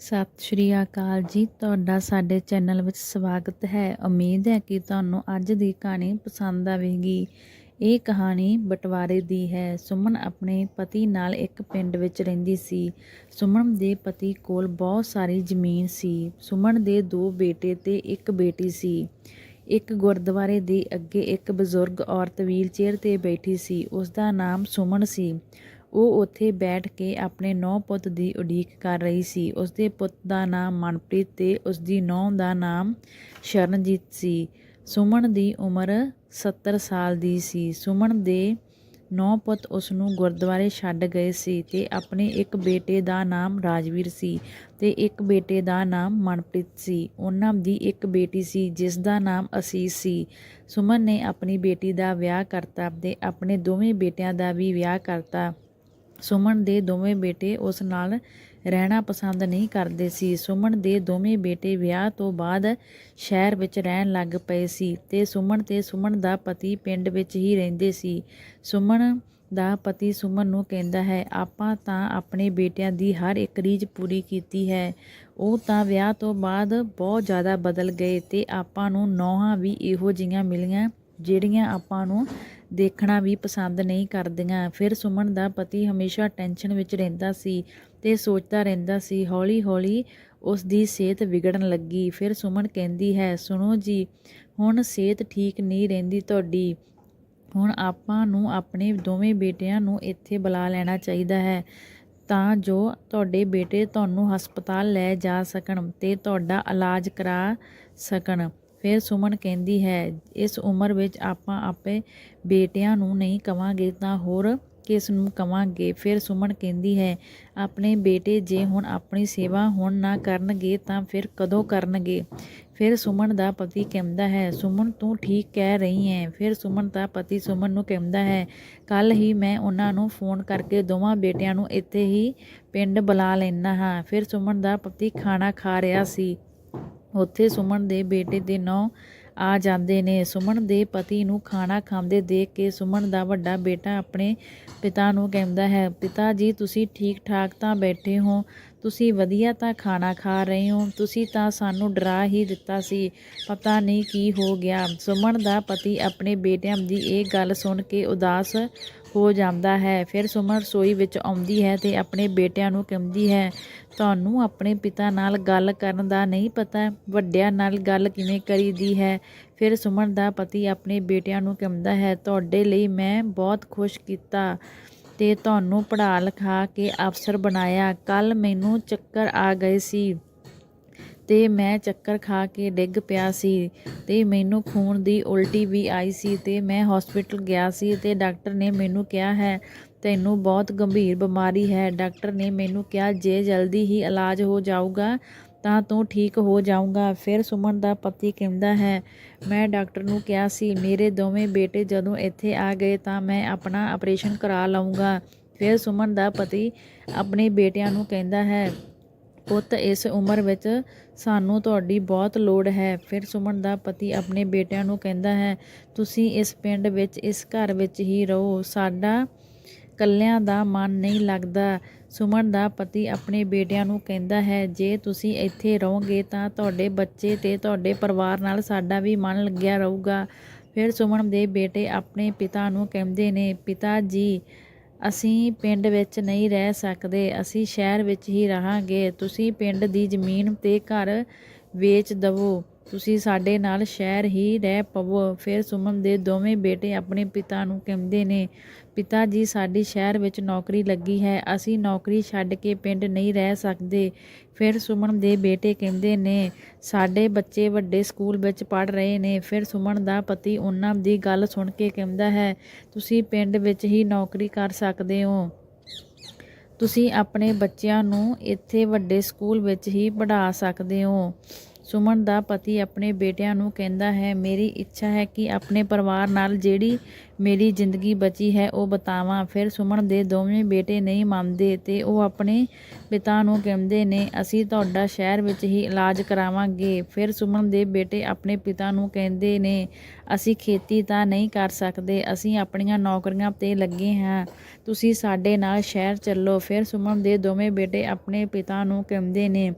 ਸਤਿ ਸ਼੍ਰੀ ਅਕਾਲ ਜੀ। ਤੁਹਾਡਾ ਸਾਡੇ ਚੈਨਲ ਵਿੱਚ ਸਵਾਗਤ ਹੈ। ਉਮੀਦ ਹੈ ਕਿ ਤੁਹਾਨੂੰ ਅੱਜ ਦੀ ਕਹਾਣੀ ਪਸੰਦ ਆਵੇਗੀ। ਇਹ ਕਹਾਣੀ ਬਟਵਾਰੇ ਦੀ ਹੈ। ਸੁਮਨ ਆਪਣੇ ਪਤੀ ਨਾਲ ਇੱਕ ਪਿੰਡ ਵਿੱਚ ਰਹਿੰਦੀ ਸੀ। ਸੁਮਨ ਦੇ ਪਤੀ ਕੋਲ ਬਹੁਤ ਸਾਰੀ ਜ਼ਮੀਨ ਸੀ। ਸੁਮਨ ਦੇ ਦੋ ਬੇਟੇ ਤੇ ਇੱਕ ਬੇਟੀ ਸੀ। ਇੱਕ ਗੁਰਦੁਆਰੇ ਦੇ ਅੱਗੇ ਇੱਕ ਬਜ਼ੁਰਗ ਔਰਤ ਵੀਲਚੇਅਰ ਤੇ ਬੈਠੀ ਸੀ। ਉਸ ਦਾ ਨਾਮ ਸੁਮਨ ਸੀ। ਉਹ ਉੱਥੇ ਬੈਠ ਕੇ ਆਪਣੇ ਨੌ ਪੁੱਤ ਦੀ ਉਡੀਕ ਕਰ ਰਹੀ ਸੀ। ਉਸਦੇ ਪੁੱਤ ਦਾ ਨਾਮ ਮਨਪ੍ਰੀਤ ਤੇ ਉਸਦੀ ਨੌ ਦਾ ਨਾਮ ਸ਼ਰਨਜੀਤ ਸੀ। ਸੁਮਨ ਦੀ ਉਮਰ 70 ਸਾਲ ਦੀ ਸੀ। ਸੁਮਨ ਦੇ ਨੌ ਪੁੱਤ ਉਸ ਨੂੰ ਗੁਰਦੁਆਰੇ ਛੱਡ ਗਏ ਸੀ ਤੇ ਆਪਣੇ ਇੱਕ ਬੇਟੇ ਦਾ ਨਾਮ ਰਾਜਵੀਰ ਸੀ ਤੇ ਇੱਕ ਬੇਟੇ ਦਾ ਨਾਮ ਮਨਪ੍ਰੀਤ ਸੀ। ਉਹਨਾਂ ਦੀ ਇੱਕ ਬੇਟੀ ਸੀ, ਜਿਸ ਦਾ ਨਾਮ ਅਸੀਸ ਸੀ। ਸੁਮਨ ਨੇ ਆਪਣੀ ਬੇਟੀ ਦਾ ਵਿਆਹ ਕਰਤਾ ਤੇ ਆਪਣੇ ਦੋਵੇਂ ਬੇਟਿਆਂ ਦਾ ਵੀ ਵਿਆਹ ਕਰਤਾ। ਸੁਮਨ ਦੇ ਦੋਵੇਂ ਬੇਟੇ ਉਸ ਨਾਲ ਰਹਿਣਾ ਪਸੰਦ ਨਹੀਂ ਕਰਦੇ ਸੀ। ਸੁਮਨ ਦੇ ਦੋਵੇਂ ਬੇਟੇ ਵਿਆਹ ਤੋਂ ਬਾਅਦ ਸ਼ਹਿਰ ਵਿੱਚ ਰਹਿਣ ਲੱਗ ਪਏ ਸੀ ਤੇ ਸੁਮਨ ਤੇ ਸੁਮਨ ਦਾ ਪਤੀ ਪਿੰਡ ਵਿੱਚ ਹੀ ਰਹਿੰਦੇ ਸੀ। ਸੁਮਨ ਦਾ ਪਤੀ ਸੁਮਨ ਨੂੰ ਕਹਿੰਦਾ ਹੈ, ਆਪਾਂ ਤਾਂ ਆਪਣੇ ਬੇਟਿਆਂ ਦੀ ਹਰ ਇੱਕ ਰੀਝ ਪੂਰੀ ਕੀਤੀ ਹੈ। ਉਹ ਤਾਂ ਵਿਆਹ ਤੋਂ ਬਾਅਦ ਬਹੁਤ ਜ਼ਿਆਦਾ ਬਦਲ ਗਏ ਤੇ ਆਪਾਂ ਨੂੰ ਨੌਹਾਂ ਵੀ ਇਹੋ ਜਿਹੀਆਂ ਮਿਲੀਆਂ ਜਿਹੜੀਆਂ ਆਪਾਂ ਨੂੰ ਦੇਖਣਾ ਵੀ ਪਸੰਦ ਨਹੀਂ ਕਰਦੀਆਂ। ਫਿਰ ਸੁਮਨ ਦਾ ਪਤੀ ਹਮੇਸ਼ਾ ਟੈਨਸ਼ਨ ਵਿੱਚ ਰਹਿੰਦਾ ਸੀ ਤੇ ਸੋਚਦਾ ਰਹਿੰਦਾ ਸੀ ਹੌਲੀ ਹੌਲੀ ਉਸ ਦੀ ਸਿਹਤ ਵਿਗੜਨ ਲੱਗੀ। ਫਿਰ ਸੁਮਨ ਕਹਿੰਦੀ ਹੈ, ਸੁਣੋ ਜੀ, ਹੁਣ ਸਿਹਤ ਠੀਕ ਨਹੀਂ ਰਹਿੰਦੀ ਤੁਹਾਡੀ। ਹੁਣ ਆਪਾਂ ਨੂੰ ਆਪਣੇ ਦੋਵੇਂ ਬੇਟਿਆਂ ਨੂੰ ਇੱਥੇ ਬੁਲਾ ਲੈਣਾ ਚਾਹੀਦਾ ਹੈ ਤਾਂ ਜੋ ਤੁਹਾਡੇ ਬੇਟੇ ਤੁਹਾਨੂੰ ਹਸਪਤਾਲ ਲੈ ਜਾ ਸਕਣ ਤੇ ਤੁਹਾਡਾ ਇਲਾਜ ਕਰਾ ਸਕਣ। ਫਿਰ ਸੁਮਨ ਕਹਿੰਦੀ ਹੈ, ਇਸ ਉਮਰ ਵਿੱਚ ਆਪਾਂ ਆਪੇ ਬੇਟਿਆਂ ਨੂੰ ਨਹੀਂ ਕਵਾਂਗੇ ਤਾਂ ਹੋਰ ਕਿਸ ਨੂੰ ਕਵਾਂਗੇ? ਫਿਰ ਸੁਮਨ ਕਹਿੰਦੀ ਹੈ, ਆਪਣੇ ਬੇਟੇ ਜੇ ਹੁਣ ਆਪਣੀ ਸੇਵਾ ਹੁਣ ਨਾ ਕਰਨਗੇ ਤਾਂ ਫਿਰ ਕਦੋਂ ਕਰਨਗੇ? ਫਿਰ ਸੁਮਨ ਦਾ ਪਤੀ ਕਹਿੰਦਾ ਹੈ, ਸੁਮਨ, ਤੂੰ ਠੀਕ ਕਹਿ ਰਹੀ ਹੈ। ਫਿਰ ਸੁਮਨ ਦਾ ਪਤੀ ਸੁਮਨ ਨੂੰ ਕਹਿੰਦਾ ਹੈ ਕੱਲ ਹੀ ਮੈਂ ਉਹਨਾਂ ਨੂੰ ਫੋਨ ਕਰਕੇ ਦੋਵਾਂ ਬੇਟਿਆਂ ਨੂੰ ਇੱਥੇ ਹੀ ਪਿੰਡ ਬੁਲਾ ਲੈਣਾ ਹਾਂ। ਫਿਰ ਸੁਮਨ ਦਾ ਪਤੀ ਖਾਣਾ ਖਾ ਰਿਹਾ ਸੀ। ਉੱਥੇ ਸੁਮਨ ਦੇ ਬੇਟੇ ਦੇ ਨੌ ਆ ਜਾਂਦੇ ਨੇ। ਸੁਮਨ ਦੇ ਪਤੀ ਨੂੰ ਖਾਣਾ ਖਾਂਦੇ ਦੇਖ ਕੇ ਸੁਮਨ ਦਾ ਵੱਡਾ ਬੇਟਾ ਆਪਣੇ ਪਿਤਾ ਨੂੰ ਕਹਿੰਦਾ ਹੈ, ਪਿਤਾ ਜੀ, ਤੁਸੀਂ ਠੀਕ ਠਾਕ ਤਾਂ ਬੈਠੇ ਹੋ? ਤੁਸੀਂ ਵਧੀਆ ਤਾਂ ਖਾਣਾ ਖਾ ਰਹੇ ਹੋ? ਤੁਸੀਂ ਤਾਂ ਸਾਨੂੰ ਡਰਾ ਹੀ ਦਿੱਤਾ ਸੀ। ਪਤਾ ਨਹੀਂ ਕੀ ਹੋ ਗਿਆ। ਸੁਮਨ ਦਾ ਪਤੀ ਆਪਣੇ ਬੇਟਿਆਂ ਦੀ ਇਹ ਗੱਲ ਸੁਣ ਕੇ ਉਦਾਸ ਹੋ ਜਾਂਦਾ ਹੈ। ਫਿਰ ਸੁਮਨ ਰਸੋਈ ਵਿੱਚ ਆਉਂਦੀ ਹੈ ਤੇ ਆਪਣੇ ਬੇਟਿਆਂ ਨੂੰ ਕਹਿੰਦੀ ਹੈ, ਤੁਹਾਨੂੰ ਆਪਣੇ ਪਿਤਾ ਨਾਲ ਗੱਲ ਕਰਨ ਦਾ ਨਹੀਂ ਪਤਾ। ਵੱਡਿਆਂ ਨਾਲ ਗੱਲ ਕਿਵੇਂ ਕਰੀਦੀ ਹੈ? ਫਿਰ ਸੁਮਨ ਦਾ ਪਤੀ ਆਪਣੇ ਬੇਟਿਆਂ ਨੂੰ ਕਹਿੰਦਾ ਹੈ, ਤੁਹਾਡੇ ਲਈ ਮੈਂ ਬਹੁਤ ਖੁਸ਼ ਕੀਤਾ ਤੇ ਤੁਹਾਨੂੰ ਪੜ੍ਹਾ ਲਿਖਾ ਕੇ ਅਫਸਰ ਬਣਾਇਆ। ਕੱਲ ਮੈਨੂੰ ਚੱਕਰ ਆ ਗਏ ਸੀ। ਤੇ ਮੈਂ ਚੱਕਰ ਖਾ ਕੇ ਡਿੱਗ ਪਿਆ ਸੀ ਤੇ ਮੈਨੂੰ ਖੂਨ ਦੀ ਉਲਟੀ ਵੀ ਆਈ ਸੀ ਤੇ ਮੈਂ ਹਸਪੀਟਲ ਗਿਆ ਸੀ ਤੇ ਡਾਕਟਰ ਨੇ ਮੈਨੂੰ ਕਿਹਾ ਹੈ, ਤੈਨੂੰ ਬਹੁਤ ਗੰਭੀਰ ਬਿਮਾਰੀ ਹੈ। ਡਾਕਟਰ ਨੇ ਮੈਨੂੰ ਕਿਹਾ, ਜੇ ਜਲਦੀ ਹੀ ਇਲਾਜ ਹੋ ਜਾਊਗਾ, ਤਾਂ ਤੂੰ ਠੀਕ ਹੋ ਜਾਊਗਾ। ਫਿਰ ਸੁਮਨ ਦਾ ਪਤੀ ਕਹਿੰਦਾ ਹੈ, ਮੈਂ ਡਾਕਟਰ ਨੂੰ ਕਿਹਾ ਸੀ, ਮੇਰੇ ਦੋਵੇਂ ਬੇਟੇ ਜਦੋਂ ਇੱਥੇ ਆ ਗਏ ਤਾਂ ਮੈਂ ਆਪਣਾ ਆਪਰੇਸ਼ਨ ਕਰਾ ਲਵਾਂਗਾ ਫਿਰ ਸੁਮਨ ਦਾ ਪਤੀ ਆਪਣੇ ਬੇਟਿਆਂ ਨੂੰ ਕਹਿੰਦਾ ਹੈ ਪੁੱਤ, ਇਸ ਉਮਰ ਵਿੱਚ ਸਾਨੂੰ ਤੁਹਾਡੀ ਬਹੁਤ ਲੋੜ ਹੈ। ਫਿਰ ਸੁਮਨ ਦਾ ਪਤੀ ਆਪਣੇ ਬੇਟਿਆਂ ਨੂੰ ਕਹਿੰਦਾ ਹੈ, ਤੁਸੀਂ ਇਸ ਪਿੰਡ ਵਿੱਚ, ਇਸ ਘਰ ਵਿੱਚ ਹੀ ਰਹੋ। ਸਾਡਾ ਕੱਲਿਆਂ ਦਾ ਮਨ ਨਹੀਂ ਲੱਗਦਾ। ਸੁਮਨ ਦਾ ਪਤੀ ਆਪਣੇ ਬੇਟਿਆਂ ਨੂੰ ਕਹਿੰਦਾ ਹੈ, ਜੇ ਤੁਸੀਂ ਇੱਥੇ ਰਹੋਗੇ ਤਾਂ ਤੁਹਾਡੇ ਬੱਚੇ ਤੇ ਤੁਹਾਡੇ ਪਰਿਵਾਰ ਨਾਲ ਸਾਡਾ ਵੀ ਮਨ ਲੱਗਿਆ ਰਹੂਗਾ। ਫਿਰ ਸੁਮਨ ਦੇ ਬੇਟੇ ਆਪਣੇ ਪਿਤਾ ਨੂੰ ਕਹਿੰਦੇ ਨੇ, ਪਿਤਾ ਜੀ ਅਸੀਂ ਪਿੰਡ ਵਿੱਚ ਨਹੀਂ ਰਹਿ ਸਕਦੇ, ਅਸੀਂ ਸ਼ਹਿਰ ਵਿੱਚ ਹੀ ਰਹਾਂਗੇ। ਤੁਸੀਂ ਪਿੰਡ ਦੀ ਜ਼ਮੀਨ ਤੇ ਘਰ ਵੇਚ ਦਵੋ। ਤੁਸੀਂ ਸਾਡੇ ਨਾਲ ਸ਼ਹਿਰ ਹੀ ਰਹਿ ਪਵੋ। ਫਿਰ ਸੁਮਨ ਦੇ ਦੋਵੇਂ ਬੇਟੇ ਆਪਣੇ ਪਿਤਾ ਨੂੰ ਕਹਿੰਦੇ ਨੇ ਪਿਤਾ ਜੀ, ਸਾਡੀ ਸ਼ਹਿਰ ਵਿੱਚ ਨੌਕਰੀ ਲੱਗੀ ਹੈ। ਅਸੀਂ ਨੌਕਰੀ ਛੱਡ ਕੇ ਪਿੰਡ ਨਹੀਂ ਰਹਿ ਸਕਦੇ। ਫਿਰ ਸੁਮਨ ਦੇ ਬੇਟੇ ਕਹਿੰਦੇ ਨੇ, ਸਾਡੇ ਬੱਚੇ ਵੱਡੇ ਸਕੂਲ ਵਿੱਚ ਪੜ੍ਹ ਰਹੇ ਨੇ। ਫਿਰ ਸੁਮਨ ਦਾ ਪਤੀ ਉਹਨਾਂ ਦੀ ਗੱਲ ਸੁਣ ਕੇ ਕਹਿੰਦਾ ਹੈ, ਤੁਸੀਂ ਪਿੰਡ ਵਿੱਚ ਹੀ ਨੌਕਰੀ ਕਰ ਸਕਦੇ ਹੋ। ਤੁਸੀਂ ਆਪਣੇ ਬੱਚਿਆਂ ਨੂੰ ਇੱਥੇ ਵੱਡੇ ਸਕੂਲ ਵਿੱਚ ਹੀ ਪੜ੍ਹਾ ਸਕਦੇ ਹੋ। ਸੁਮਨ ਦਾ ਪਤੀ ਆਪਣੇ ਬੇਟਿਆਂ ਨੂੰ ਕਹਿੰਦਾ ਹੈ, ਮੇਰੀ ਇੱਛਾ ਹੈ ਕਿ ਆਪਣੇ ਪਰਿਵਾਰ ਨਾਲ ਜਿਹੜੀ ਮੇਰੀ ਜ਼ਿੰਦਗੀ ਬਚੀ ਹੈ, ਉਹ ਬਤਾਵਾਂ। ਫਿਰ ਸੁਮਨ ਦੇ ਦੋਵੇਂ ਬੇਟੇ ਨਹੀਂ ਮੰਨਦੇ ਤੇ ਉਹ ਆਪਣੇ ਪਿਤਾ ਨੂੰ ਕਹਿੰਦੇ ਨੇ, ਅਸੀਂ ਤੁਹਾਡਾ ਸ਼ਹਿਰ ਵਿੱਚ ਹੀ ਇਲਾਜ ਕਰਾਵਾਂਗੇ। ਫਿਰ ਸੁਮਨ ਦੇ ਬੇਟੇ ਆਪਣੇ ਪਿਤਾ ਨੂੰ ਕਹਿੰਦੇ ਨੇ, ਅਸੀਂ ਖੇਤੀ ਤਾਂ ਨਹੀਂ ਕਰ ਸਕਦੇ, ਅਸੀਂ ਆਪਣੀਆਂ ਨੌਕਰੀਆਂ ਤੇ ਲੱਗੇ ਹਾਂ। ਤੁਸੀਂ ਸਾਡੇ ਨਾਲ ਸ਼ਹਿਰ ਚੱਲੋ। ਫਿਰ ਸੁਮਨ ਦੇ ਦੋਵੇਂ ਬੇਟੇ ਆਪਣੇ ਪਿਤਾ ਨੂੰ ਕਹਿੰਦੇ ਨੇ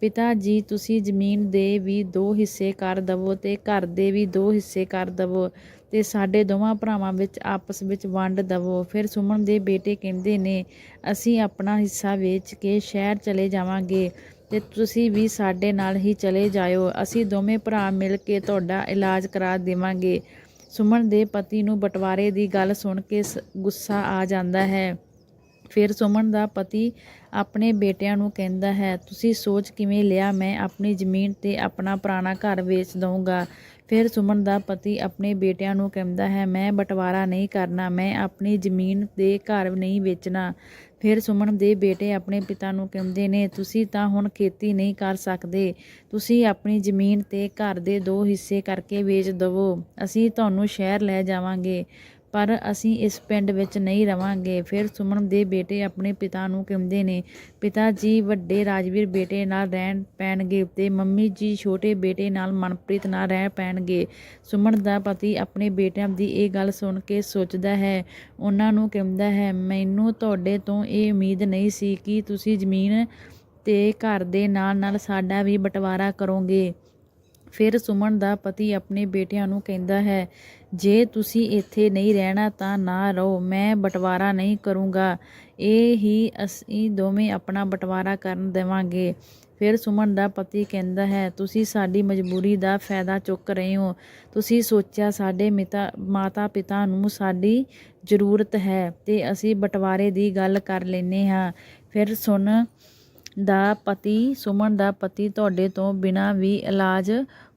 ਪਿਤਾ ਜੀ, ਤੁਸੀਂ ਜ਼ਮੀਨ ਦੇ ਵੀ ਦੋ ਹਿੱਸੇ ਕਰ ਦਵੋ ਤੇ ਘਰ ਦੇ ਵੀ ਦੋ ਹਿੱਸੇ ਕਰ ਦਵੋ ਤੇ ਸਾਡੇ ਦੋਵਾਂ ਭਰਾਵਾਂ ਵਿੱਚ ਆਪਸ ਵਿੱਚ ਵੰਡ ਦਵੋ। ਫਿਰ ਸੁਮਨ ਦੇ ਬੇਟੇ ਕਹਿੰਦੇ ਨੇ, ਅਸੀਂ ਆਪਣਾ ਹਿੱਸਾ ਵੇਚ ਕੇ ਸ਼ਹਿਰ ਚਲੇ ਜਾਵਾਂਗੇ ਤੇ ਤੁਸੀਂ ਵੀ ਸਾਡੇ ਨਾਲ ਹੀ ਚਲੇ ਜਾਇਓ। ਅਸੀਂ ਦੋਵੇਂ ਭਰਾ ਮਿਲ ਕੇ ਤੁਹਾਡਾ ਇਲਾਜ ਕਰਾ ਦੇਵਾਂਗੇ। ਸੁਮਨ ਦੇ ਪਤੀ ਨੂੰ ਬਟਵਾਰੇ ਦੀ ਗੱਲ ਸੁਣ ਕੇ ਸ- ਗੁੱਸਾ ਆ ਜਾਂਦਾ ਹੈ। ਫਿਰ ਸੁਮਨ ਦਾ ਪਤੀ ਆਪਣੇ ਬੇਟਿਆਂ ਨੂੰ ਕਹਿੰਦਾ ਹੈ, ਤੁਸੀਂ ਸੋਚ ਕਿਵੇਂ ਲਿਆ ਮੈਂ ਆਪਣੀ ਜ਼ਮੀਨ ਤੇ ਆਪਣਾ ਪੁਰਾਣਾ ਘਰ ਵੇਚ ਦਊਂਗਾ? ਫਿਰ ਸੁਮਨ ਦਾ ਪਤੀ ਆਪਣੇ ਬੇਟਿਆਂ ਨੂੰ ਕਹਿੰਦਾ ਹੈ, ਮੈਂ ਬਟਵਾਰਾ ਨਹੀਂ ਕਰਨਾ, ਮੈਂ ਆਪਣੀ ਜ਼ਮੀਨ ਦੇ ਘਰ ਨਹੀਂ ਵੇਚਣਾ। ਫਿਰ ਸੁਮਨ ਦੇ ਬੇਟੇ ਆਪਣੇ ਪਿਤਾ ਨੂੰ ਕਹਿੰਦੇ ਨੇ, ਤੁਸੀਂ ਤਾਂ ਹੁਣ ਖੇਤੀ ਨਹੀਂ ਕਰ ਸਕਦੇ, ਤੁਸੀਂ ਆਪਣੀ ਜ਼ਮੀਨ ਤੇ ਘਰ ਦੇ ਦੋ ਹਿੱਸੇ ਕਰਕੇ ਵੇਚ ਦਵੋ, ਅਸੀਂ ਤੁਹਾਨੂੰ ਸ਼ਹਿਰ ਲੈ ਜਾਵਾਂਗੇ। ਪਰ ਅਸੀਂ ਇਸ ਪਿੰਡ ਵਿੱਚ ਨਹੀਂ ਰਵਾਂਗੇ। ਫਿਰ ਸੁਮਨ ਦੇ ਬੇਟੇ ਆਪਣੇ ਪਿਤਾ ਨੂੰ ਕਹਿੰਦੇ ਨੇ, ਪਿਤਾ ਜੀ, ਵੱਡੇ ਰਾਜਵੀਰ ਬੇਟੇ ਨਾਲ ਰਹਿਣ ਪੈਣਗੇ ਤੇ ਮੰਮੀ ਜੀ, ਛੋਟੇ ਬੇਟੇ ਨਾਲ ਮਨਪ੍ਰੀਤ ਨਾਲ ਰਹਿ ਪੈਣਗੇ। ਸੁਮਨ ਦਾ ਪਤੀ ਆਪਣੇ ਬੇਟਿਆਂ ਦੀ ਇਹ ਗੱਲ ਸੁਣ ਕੇ ਸੋਚਦਾ ਹੈ। ਉਹਨਾਂ ਨੂੰ ਕਹਿੰਦਾ ਹੈ, ਮੈਨੂੰ ਤੁਹਾਡੇ ਤੋਂ ਇਹ ਉਮੀਦ ਨਹੀਂ ਸੀ ਕਿ ਤੁਸੀਂ ਜ਼ਮੀਨ ਤੇ ਘਰ ਦੇ ਨਾਲ ਨਾਲ ਸਾਡਾ ਵੀ ਬਟਵਾਰਾ ਕਰੋਗੇ। ਫਿਰ ਸੁਮਨ ਦਾ ਪਤੀ ਆਪਣੇ ਬੇਟਿਆਂ ਨੂੰ ਕਹਿੰਦਾ ਹੈ, ਜੇ ਤੁਸੀਂ ਇੱਥੇ ਨਹੀਂ ਰਹਿਣਾ ਤਾਂ ਨਾ ਰਹੋ, ਮੈਂ ਬਟਵਾਰਾ ਨਹੀਂ ਕਰੂੰਗਾ। ਇਹ ਹੀ ਅਸੀਂ ਦੋਵੇਂ ਆਪਣਾ ਬਟਵਾਰਾ ਕਰਨ ਦੇਵਾਂਗੇ। ਫਿਰ ਸੁਮਨ ਦਾ ਪਤੀ ਕਹਿੰਦਾ ਹੈ, ਤੁਸੀਂ ਸਾਡੀ ਮਜਬੂਰੀ ਦਾ ਫਾਇਦਾ ਚੁੱਕ ਰਹੇ ਹੋ। ਤੁਸੀਂ ਸੋਚਿਆ ਸਾਡੇ ਮਿਤਾ ਮਾਤਾ ਪਿਤਾ ਨੂੰ ਸਾਡੀ ਜ਼ਰੂਰਤ ਹੈ ਤੇ ਅਸੀਂ ਬਟਵਾਰੇ ਦੀ ਗੱਲ ਕਰ ਲੈਨੇ ਹਾਂ। ਫਿਰ ਸੁਣ ਦਾ ਪਤੀ, ਸੁਮਨ ਦਾ ਪਤੀ ਤੁਹਾਡੇ ਤੋਂ ਬਿਨਾਂ ਵੀ ਇਲਾਜ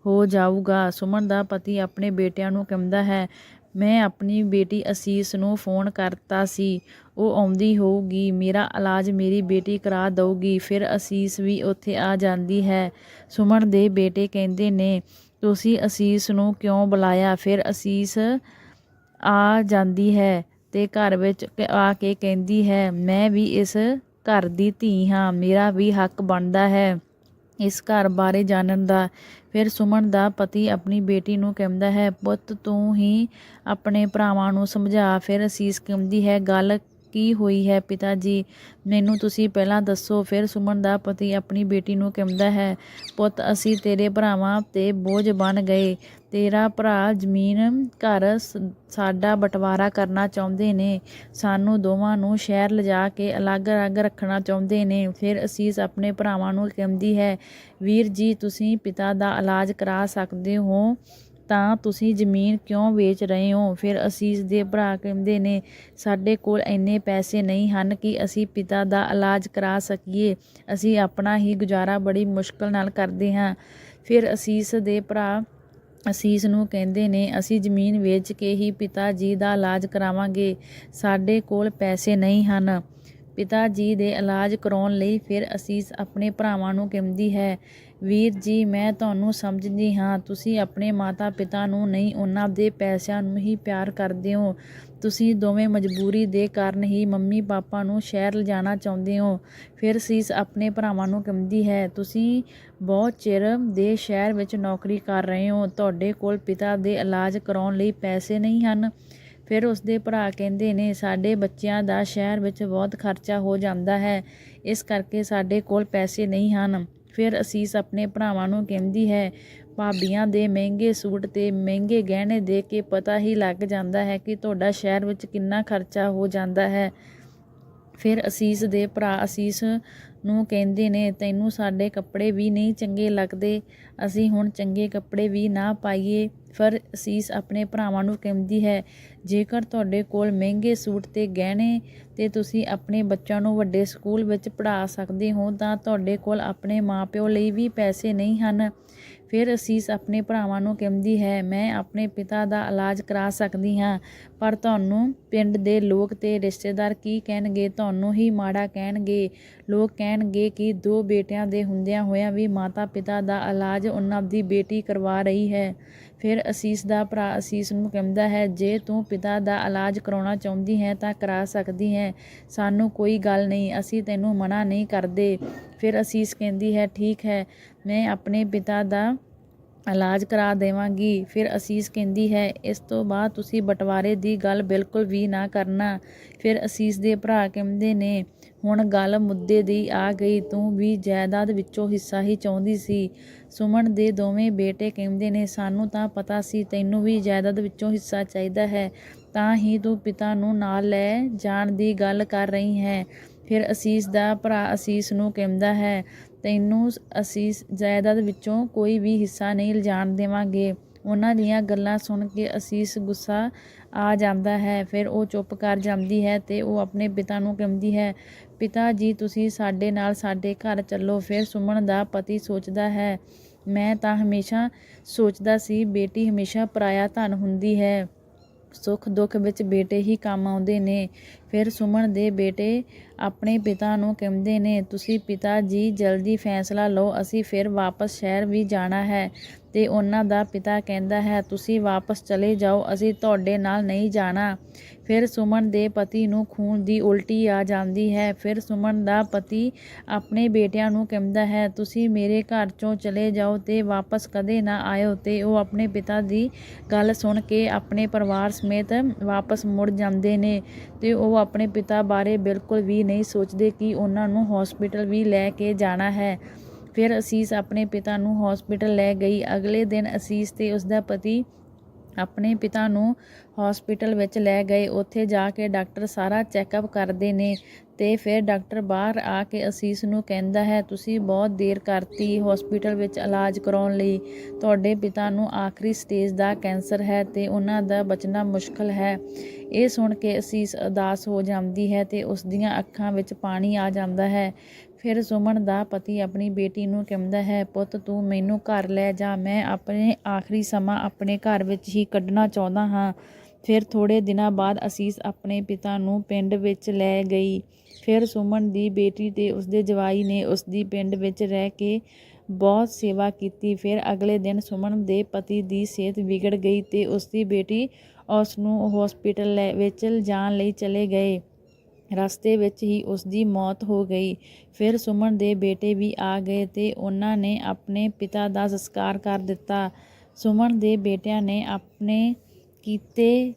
ਹੋ ਜਾਊਗਾ। ਸੁਮਨ ਦਾ ਪਤੀ ਆਪਣੇ ਬੇਟਿਆਂ ਨੂੰ ਕਹਿੰਦਾ ਹੈ, ਮੈਂ ਆਪਣੀ ਬੇਟੀ ਅਸੀਸ ਨੂੰ ਫੋਨ ਕਰਤਾ ਸੀ। ਉਹ ਆਉਂਦੀ ਹੋਊਗੀ। ਮੇਰਾ ਇਲਾਜ ਮੇਰੀ ਬੇਟੀ ਕਰਾ ਦਊਗੀ। ਫਿਰ ਅਸੀਸ ਵੀ ਉੱਥੇ ਆ ਜਾਂਦੀ ਹੈ। ਸੁਮਨ ਦੇ ਬੇਟੇ ਕਹਿੰਦੇ ਨੇ, ਤੁਸੀਂ ਅਸੀਸ ਨੂੰ ਕਿਉਂ ਬੁਲਾਇਆ? ਫਿਰ ਅਸੀਸ ਆ ਜਾਂਦੀ ਹੈ ਤੇ ਘਰ ਵਿੱਚ ਆ ਕੇ ਕਹਿੰਦੀ ਹੈ, ਮੈਂ ਵੀ ਇਸ ਘਰ ਦੀ ਧੀ ਹਾਂ। ਮੇਰਾ ਵੀ ਹੱਕ ਬਣਦਾ ਹੈ ਇਸ ਘਰ ਬਾਰੇ ਜਾਣਨ ਦਾ। ਫਿਰ ਸੁਮਨ ਦਾ ਪਤੀ ਆਪਣੀ ਬੇਟੀ ਨੂੰ ਕਹਿੰਦਾ ਹੈ, ਪੁੱਤ, ਤੂੰ ਹੀ ਆਪਣੇ ਭਰਾਵਾਂ ਨੂੰ ਸਮਝਾ। ਫਿਰ ਅਸੀਸ ਕਹਿੰਦੀ ਹੈ, ਗੱਲ ਕੀ ਹੋਈ ਹੈ ਪਿਤਾ ਜੀ? ਮੈਨੂੰ ਤੁਸੀਂ ਪਹਿਲਾਂ ਦੱਸੋ, ਫਿਰ ਸੁਮਨ ਦਾ ਪਤੀ ਆਪਣੀ ਬੇਟੀ ਨੂੰ ਕਹਿੰਦਾ ਹੈ, ਪੁੱਤ, ਅਸੀਂ ਤੇਰੇ ਭਰਾਵਾਂ ਤੇ ਬੋਝ ਬਣ ਗਏ। ਤੇਰਾ ਭਰਾ ਜ਼ਮੀਨ ਘਰ ਸਾਡਾ ਬਟਵਾਰਾ ਕਰਨਾ ਚਾਹੁੰਦੇ ਨੇ। ਸਾਨੂੰ ਦੋਵਾਂ ਨੂੰ ਸ਼ਹਿਰ ਲਿਜਾ ਕੇ ਅਲੱਗ-ਅਲੱਗ ਰੱਖਣਾ ਚਾਹੁੰਦੇ ਨੇ। ਫਿਰ ਅਸੀਸ ਆਪਣੇ ਭਰਾਵਾਂ ਨੂੰ ਕਹਿੰਦੀ ਹੈ, ਵੀਰ ਜੀ, ਤੁਸੀਂ ਪਿਤਾ ਦਾ ਇਲਾਜ ਕਰਾ ਸਕਦੇ ਹੋ? ਤਾਂ ਤੁਸੀਂ ਜ਼ਮੀਨ ਕਿਉਂ ਵੇਚ ਰਹੇ ਹੋ? ਫਿਰ ਅਸੀਸ ਦੇ ਭਰਾ ਕਹਿੰਦੇ ਨੇ, ਸਾਡੇ ਕੋਲ ਇੰਨੇ ਪੈਸੇ ਨਹੀਂ ਹਨ ਕਿ ਅਸੀਂ ਪਿਤਾ ਦਾ ਇਲਾਜ ਕਰਾ ਸਕੀਏ। ਅਸੀਂ ਆਪਣਾ ਹੀ ਗੁਜ਼ਾਰਾ ਬੜੀ ਮੁਸ਼ਕਲ ਨਾਲ ਕਰਦੇ ਹਾਂ। ਫਿਰ ਅਸੀਸ ਦੇ ਭਰਾ ਅਸੀਸ ਨੂੰ ਕਹਿੰਦੇ ਨੇ, ਅਸੀਂ ਜ਼ਮੀਨ ਵੇਚ ਕੇ ਹੀ ਪਿਤਾ ਜੀ ਦਾ ਇਲਾਜ ਕਰਾਵਾਂਗੇ। ਸਾਡੇ ਕੋਲ ਪੈਸੇ ਨਹੀਂ ਹਨ। ਪਿਤਾ ਜੀ ਦੇ ਇਲਾਜ ਕਰਾਉਣ ਲਈ ਫਿਰ ਅਸੀਸ ਆਪਣੇ ਭਰਾਵਾਂ ਨੂੰ ਕਹਿੰਦੀ ਹੈ ਵੀਰ ਜੀ, ਮੈਂ ਤੁਹਾਨੂੰ ਸਮਝਦੀ ਹਾਂ। ਤੁਸੀਂ ਆਪਣੇ ਮਾਤਾ ਪਿਤਾ ਨੂੰ ਨਹੀਂ, ਉਹਨਾਂ ਦੇ ਪੈਸਿਆਂ ਨੂੰ ਹੀ ਪਿਆਰ ਕਰਦੇ ਹੋ। ਤੁਸੀਂ ਦੋਵੇਂ ਮਜਬੂਰੀ ਦੇ ਕਾਰਨ ਹੀ ਮੰਮੀ ਪਾਪਾ ਨੂੰ ਸ਼ਹਿਰ ਲਿਜਾਣਾ ਚਾਹੁੰਦੇ ਹੋ। ਫਿਰ ਸੀਸ ਆਪਣੇ ਭਰਾਵਾਂ ਨੂੰ ਕਹਿੰਦੀ ਹੈ, ਤੁਸੀਂ ਬਹੁਤ ਚਿਰ ਦੇ ਸ਼ਹਿਰ ਵਿੱਚ ਨੌਕਰੀ ਕਰ ਰਹੇ ਹੋ। ਤੁਹਾਡੇ ਕੋਲ ਪਿਤਾ ਦੇ ਇਲਾਜ ਕਰਾਉਣ ਲਈ ਪੈਸੇ ਨਹੀਂ ਹਨ। ਫਿਰ ਉਸਦੇ ਭਰਾ ਕਹਿੰਦੇ ਨੇ, ਸਾਡੇ ਬੱਚਿਆਂ ਦਾ ਸ਼ਹਿਰ ਵਿੱਚ ਬਹੁਤ ਖਰਚਾ ਹੋ ਜਾਂਦਾ ਹੈ। ਇਸ ਕਰਕੇ ਸਾਡੇ ਕੋਲ ਪੈਸੇ ਨਹੀਂ ਹਨ। ਫਿਰ ਅਸੀਸ ਆਪਣੇ ਭਰਾਵਾਂ ਨੂੰ ਕਹਿੰਦੀ ਹੈ, ਭਾਬੀਆਂ ਦੇ ਮਹਿੰਗੇ ਸੂਟ ਤੇ ਮਹਿੰਗੇ ਗਹਿਣੇ ਦੇ ਕੇ ਪਤਾ ਹੀ ਲੱਗ ਜਾਂਦਾ ਹੈ ਕਿ ਤੁਹਾਡਾ ਸ਼ਹਿਰ ਵਿੱਚ ਕਿੰਨਾ ਖਰਚਾ ਹੋ ਜਾਂਦਾ ਹੈ। ਫਿਰ ਅਸੀਸ ਦੇ ਭਰਾ ਅਸੀਸ ਨੂੰ ਕਹਿੰਦੇ ਨੇ, ਤੈਨੂੰ ਸਾਡੇ ਕੱਪੜੇ ਵੀ ਨਹੀਂ ਚੰਗੇ ਲੱਗਦੇ, ਅਸੀਂ ਹੁਣ ਚੰਗੇ ਕੱਪੜੇ ਵੀ ਨਾ ਪਾਈਏ। ਪਰ ਅਸੀਸ ਆਪਣੇ ਭਰਾਵਾਂ ਨੂੰ ਕਹਿੰਦੀ ਹੈ, ਜੇਕਰ ਤੁਹਾਡੇ ਕੋਲ ਮਹਿੰਗੇ ਸੂਟ ਤੇ ਗਹਿਣੇ ਤੇ ਤੁਸੀਂ ਆਪਣੇ ਬੱਚਿਆਂ ਨੂੰ ਵੱਡੇ ਸਕੂਲ ਵਿੱਚ ਪੜ੍ਹਾ ਸਕਦੇ ਹੋ, ਤਾਂ ਤੁਹਾਡੇ ਕੋਲ ਆਪਣੇ ਮਾਪਿਓ ਲਈ ਵੀ ਪੈਸੇ ਨਹੀਂ ਹਨ। ਫਿਰ ਅਸੀਸ ਆਪਣੇ ਭਰਾਵਾਂ ਨੂੰ ਕਹਿੰਦੀ ਹੈ, ਮੈਂ ਆਪਣੇ ਪਿਤਾ ਦਾ ਇਲਾਜ ਕਰਾ ਸਕਦੀ ਹਾਂ, ਪਰ ਤੁਹਾਨੂੰ ਪਿੰਡ ਦੇ ਲੋਕ ਤੇ ਰਿਸ਼ਤੇਦਾਰ ਕੀ ਕਹਿਣਗੇ? ਤੁਹਾਨੂੰ ਹੀ ਮਾੜਾ ਕਹਿਣਗੇ। ਲੋਕ ਕਹਿਣਗੇ ਕਿ ਦੋ ਬੇਟਿਆਂ ਦੇ ਹੁੰਦਿਆਂ ਹੋਇਆਂ ਵੀ ਮਾਤਾ ਪਿਤਾ ਦਾ ਇਲਾਜ ਉਹਨਾਂ ਦੀ ਬੇਟੀ ਕਰਵਾ ਰਹੀ ਹੈ। ਫਿਰ ਅਸੀਸ ਦਾ ਭਰਾ ਅਸੀਸ ਨੂੰ ਕਹਿੰਦਾ ਹੈ, ਜੇ ਤੂੰ ਪਿਤਾ ਦਾ ਇਲਾਜ ਕਰਾਉਣਾ ਚਾਹੁੰਦੀ ਹੈ ਤਾਂ ਕਰਾ ਸਕਦੀ ਹੈ। ਸਾਨੂੰ ਕੋਈ ਗੱਲ ਨਹੀਂ, ਅਸੀਂ ਤੈਨੂੰ ਮਨਾ ਨਹੀਂ ਕਰਦੇ। ਫਿਰ ਅਸੀਸ ਕਹਿੰਦੀ ਹੈ, ਠੀਕ ਹੈ, ਮੈਂ ਆਪਣੇ ਪਿਤਾ ਦਾ ਇਲਾਜ ਕਰਾ ਦੇਵਾਂਗੀ। ਫਿਰ ਅਸੀਸ ਕਹਿੰਦੀ ਹੈ, ਇਸ ਤੋਂ ਬਾਅਦ ਤੁਸੀਂ ਬਟਵਾਰੇ ਦੀ ਗੱਲ ਬਿਲਕੁਲ ਵੀ ਨਾ ਕਰਨਾ। ਫਿਰ ਅਸੀਸ ਦੇ ਭਰਾ ਕਹਿੰਦੇ ਨੇ ਹੁਣ ਗੱਲ ਮੁੱਦੇ ਦੀ ਆ ਗਈ। ਤੂੰ ਵੀ ਜਾਇਦਾਦ ਵਿੱਚੋਂ ਹਿੱਸਾ ਹੀ ਚਾਹੁੰਦੀ ਸੀ। ਸੁਮਨ ਦੇ ਦੋਵੇਂ ਬੇਟੇ ਕਹਿੰਦੇ ਨੇ, ਸਾਨੂੰ ਤਾਂ ਪਤਾ ਸੀ, ਤੈਨੂੰ ਵੀ ਜਾਇਦਾਦ ਵਿੱਚੋਂ ਹਿੱਸਾ ਚਾਹੀਦਾ ਹੈ। ਤਾਂ ਹੀ ਤੂੰ ਪਿਤਾ ਨੂੰ ਨਾਲ ਲੈ ਜਾਣ ਦੀ ਗੱਲ ਕਰ ਰਹੀ ਹੈ। ਫਿਰ ਅਸੀਸ ਦਾ ਭਰਾ ਅਸੀਸ ਨੂੰ ਕਹਿੰਦਾ ਹੈ, ਤੈਨੂੰ ਅਸੀਸ ਜਾਇਦਾਦ ਵਿੱਚੋਂ ਕੋਈ ਵੀ ਹਿੱਸਾ ਨਹੀਂ ਲਿਜਾਣ ਦੇਵਾਂਗੇ। ਉਹਨਾਂ ਦੀਆਂ ਗੱਲਾਂ ਸੁਣ ਕੇ ਅਸੀਸ ਗੁੱਸਾ ਆ ਜਾਂਦਾ ਹੈ, ਫਿਰ ਉਹ ਚੁੱਪ ਕਰ ਜਾਂਦੀ ਹੈ ਤੇ ਉਹ ਆਪਣੇ ਪਿਤਾ ਨੂੰ ਕਹਿੰਦੀ ਹੈ, ਪਿਤਾ ਜੀ, ਤੁਸੀਂ ਸਾਡੇ ਨਾਲ ਸਾਡੇ ਘਰ ਚੱਲੋ, ਫਿਰ ਸੁਮਨ ਦਾ ਪਤੀ ਸੋਚਦਾ ਹੈ। ਮੈਂ ਤਾਂ ਹਮੇਸ਼ਾ ਸੋਚਦਾ ਸੀ, ਬੇਟੀ ਹਮੇਸ਼ਾ ਪਰਾਇਆ ਧਨ ਹੁੰਦੀ ਹੈ। ਸੁੱਖ ਦੁੱਖ ਵਿੱਚ ਬੇਟੇ ਹੀ ਕੰਮ ਆਉਂਦੇ ਨੇ। ਫਿਰ ਸੁਮਨ ਦੇ ਬੇਟੇ ਆਪਣੇ ਪਿਤਾ ਨੂੰ ਕਹਿੰਦੇ ਨੇ, ਤੁਸੀਂ ਪਿਤਾ ਜੀ, ਜਲਦੀ ਫੈਸਲਾ ਲਓ, ਅਸੀਂ ਫਿਰ ਵਾਪਸ ਸ਼ਹਿਰ ਵੀ ਜਾਣਾ ਹੈ। ਤੇ ਉਹਨਾਂ ਦਾ ਪਿਤਾ ਕਹਿੰਦਾ ਹੈ, ਤੁਸੀਂ ਵਾਪਸ ਚਲੇ ਜਾਓ, ਅਸੀਂ ਤੁਹਾਡੇ ਨਾਲ ਨਹੀਂ ਜਾਣਾ। ਫਿਰ ਸੁਮਨ ਦੇ ਪਤੀ ਨੂੰ ਖੂਨ ਦੀ ਉਲਟੀ ਆ ਜਾਂਦੀ ਹੈ। ਫਿਰ ਸੁਮਨ ਦਾ ਪਤੀ ਆਪਣੇ ਬੇਟਿਆਂ ਨੂੰ ਕਹਿੰਦਾ ਹੈ, ਤੁਸੀਂ ਮੇਰੇ ਘਰ ਚੋਂ ਚਲੇ ਜਾਓ ਤੇ ਵਾਪਸ ਕਦੇ ਨਾ ਆਇਓ। ਤੇ ਉਹ ਆਪਣੇ ਪਿਤਾ ਦੀ ਗੱਲ ਸੁਣ ਕੇ ਆਪਣੇ ਪਰਿਵਾਰ ਸਮੇਤ ਵਾਪਸ ਮੁੜ ਜਾਂਦੇ ਨੇ ਤੇ ਉਹ ਆਪਣੇ ਪਿਤਾ ਬਾਰੇ ਬਿਲਕੁਲ ਵੀ ਨਹੀਂ ਸੋਚਦੇ ਕਿ ਉਹਨਾਂ ਨੂੰ ਹਸਪੀਟਲ ਵੀ ਲੈ ਕੇ ਜਾਣਾ ਹੈ। ਫਿਰ ਅਸੀਸ ਆਪਣੇ ਪਿਤਾ ਨੂੰ ਹਸਪੀਟਲ ਲੈ ਗਈ। ਅਗਲੇ ਦਿਨ ਅਸੀਸ ਤੇ ਉਸਦਾ ਪਤੀ ਆਪਣੇ ਪਿਤਾ ਨੂੰ ਹਸਪੀਟਲ ਵਿੱਚ ਲੈ ਗਏ। ਉੱਥੇ ਜਾ ਕੇ ਡਾਕਟਰ ਸਾਰਾ ਚੈੱਕਅਪ ਕਰਦੇ ਨੇ। ਤੇ ਫਿਰ ਡਾਕਟਰ ਬਾਹਰ ਆ ਕੇ ਅਸੀਸ ਨੂੰ ਕਹਿੰਦਾ ਹੈ, ਤੁਸੀਂ ਬਹੁਤ ਦੇਰ ਕਰਤੀ ਹਸਪੀਟਲ ਵਿੱਚ ਇਲਾਜ ਕਰਾਉਣ ਲਈ। ਤੁਹਾਡੇ ਪਿਤਾ ਨੂੰ ਆਖਰੀ ਸਟੇਜ ਦਾ ਕੈਂਸਰ ਹੈ ਤੇ ਉਹਨਾਂ ਦਾ ਬਚਣਾ ਮੁਸ਼ਕਲ ਹੈ। ਇਹ ਸੁਣ ਕੇ ਅਸੀਸ ਉਦਾਸ ਹੋ ਜਾਂਦੀ ਹੈ ਤੇ ਉਸ ਦੀਆਂ ਅੱਖਾਂ ਵਿੱਚ ਪਾਣੀ ਆ ਜਾਂਦਾ ਹੈ। ਫਿਰ ਸੁਮਨ ਦਾ ਪਤੀ ਆਪਣੀ ਬੇਟੀ ਨੂੰ ਕਹਿੰਦਾ ਹੈ, ਪੁੱਤ, ਤੂੰ ਮੈਨੂੰ ਘਰ ਲੈ ਜਾ। ਮੈਂ ਆਪਣੇ ਆਖਰੀ ਸਮਾਂ ਆਪਣੇ ਘਰ ਵਿੱਚ ਹੀ ਕੱਢਣਾ ਚਾਹੁੰਦਾ ਹਾਂ। ਫਿਰ ਥੋੜੇ ਦਿਨਾਂ ਬਾਅਦ ਅਸੀਸ ਆਪਣੇ ਪਿਤਾ ਨੂੰ ਪਿੰਡ ਵਿੱਚ ਲੈ ਗਈ। ਫਿਰ ਸੁਮਨ ਦੀ ਬੇਟੀ ਤੇ ਉਸਦੇ ਜਵਾਈ ਨੇ ਉਸਦੀ ਪਿੰਡ ਵਿੱਚ ਰਹਿ ਕੇ ਬਹੁਤ ਸੇਵਾ ਕੀਤੀ। ਫਿਰ ਅਗਲੇ ਦਿਨ ਸੁਮਨ ਦੇ ਪਤੀ ਦੀ ਸਿਹਤ ਵਿਗੜ ਗਈ ਤੇ ਉਸਦੀ ਬੇਟੀ ਉਸ ਨੂੰ ਹਸਪੀਟਲ ਵਿੱਚ ਜਾਣ ਲਈ ਚਲੇ ਗਏ। ਰਸਤੇ ਵਿੱਚ ਹੀ ਉਸਦੀ ਮੌਤ ਹੋ ਗਈ। ਫਿਰ ਸੁਮਨ ਦੇ ਬੇਟੇ ਵੀ ਆ ਗਏ ਤੇ ਉਹਨਾਂ ਨੇ ਆਪਣੇ ਪਿਤਾ ਦਾ ਸੰਸਕਾਰ ਕਰ ਦਿੱਤਾ। ਸੁਮਨ ਦੇ ਬੇਟਿਆਂ ਨੇ ਆਪਣੇ ਕੀਤੇ